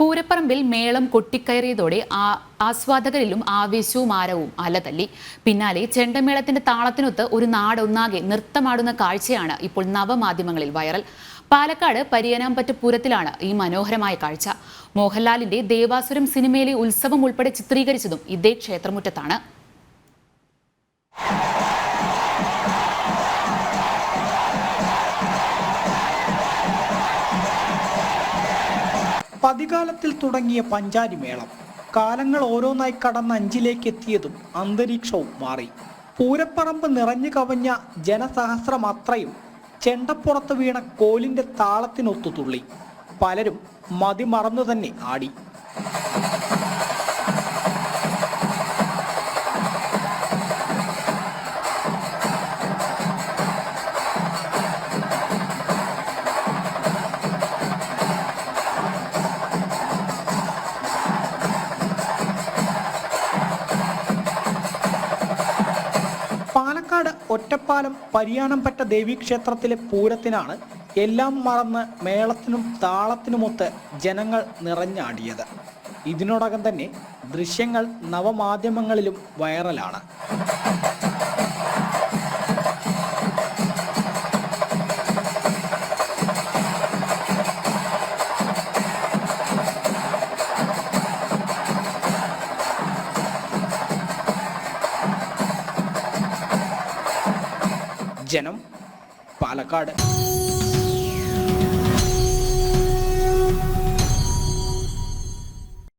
പൂരപ്പറമ്പിൽ മേളം കൊട്ടിക്കയറിയതോടെ ആസ്വാദകരിലും ആവേശവും ആരവും അലതല്ലി. പിന്നാലെ ചെണ്ടമേളത്തിന്റെ താളത്തിനൊത്ത് ഒരു നാടൊന്നാകെ നൃത്തമാടുന്ന കാഴ്ചയാണ് ഇപ്പോൾ നവമാധ്യമങ്ങളിൽ വൈറൽ. പാലക്കാട് പരിയനാമ്പറ്റ പൂരത്തിലാണ് ഈ മനോഹരമായ കാഴ്ച. മോഹൻലാലിന്റെ ദേവാസുരം സിനിമയിലെ ഉത്സവം ഉൾപ്പെടെ ചിത്രീകരിച്ചതും ഇതേ ക്ഷേത്രമുറ്റത്താണ്. പതികാലത്തിൽ തുടങ്ങിയ പഞ്ചാരി മേളം കാലങ്ങൾ ഓരോന്നായി കടന്ന് അഞ്ചിലേക്ക് എത്തിയതും അന്തരീക്ഷവും മാറി. പൂരപ്പറമ്പ് നിറഞ്ഞു കവഞ്ഞ ജനസഹസ്രം അത്രയും ചെണ്ടപ്പുറത്ത് വീണ കോലിന്റെ താളത്തിനൊത്തു തുള്ളി പലരും മതിമറന്നു തന്നെ ആടി. പാലക്കാട് ഒറ്റപ്പാലം പരിയാണംപറ്റ ദേവീക്ഷേത്രത്തിലെ പൂരത്തിനാണ് എല്ലാം മറന്ന് മേളത്തിനും താളത്തിനുമൊത്ത് ജനങ്ങൾ നിറഞ്ഞാടിയത്. ഇതിനോടകം തന്നെ ദൃശ്യങ്ങൾ നവമാധ്യമങ്ങളിലും വൈറലാണ്. ജനം പാലക്കാട്.